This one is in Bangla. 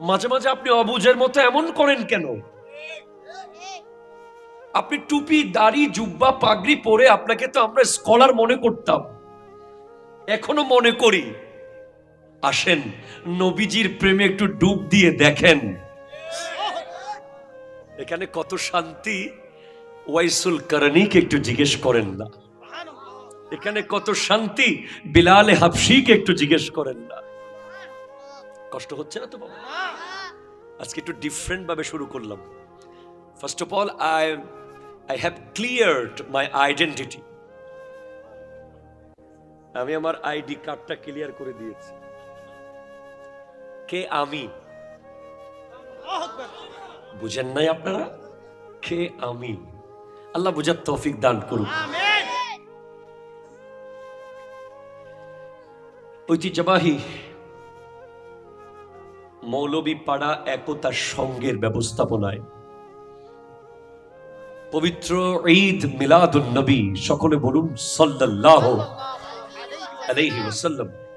মাঝে মাঝে আপনি অবুঝের মতো এমন করেন কেন? আপনি টুপি, দাড়ি, জুব্বা, পাগড়ি পরে আপনাকে তো আমরা স্কলার মনে করতাম। এখনও মনে করি। আসেন, নবীজির প্রেমে একটু ডুব দিয়ে দেখেন। এখানে কত শান্তি, ওয়াইসুল করণীকে একটু জিজ্ঞেস করেন না। এখানে কত শান্তি, বিলালে হাফসিকে একটু জিজ্ঞেস করেন না। কষ্ট হচ্ছে না তো বাবা? আজকে একটু ডিফারেন্ট ভাবে শুরু করলাম। First of all I I have cleared my identity আমি আমার আইডি কার্ডটা ক্লিয়ার করে দিয়েছি। কে আমি? বুঝেন নাই আপনারা? কে আমি? আল্লাহ বুঝার তৌফিক দান করুন ঐতিহ্যবাহী মৌলবী পাড়া একতা সঙ্গের ব্যবস্থাপনায়। পবিত্র ঈদ মিলাদুল নবী সকলে বলুন সাল্লাল্লাহু আলাইহি ওয়াসাল্লাম।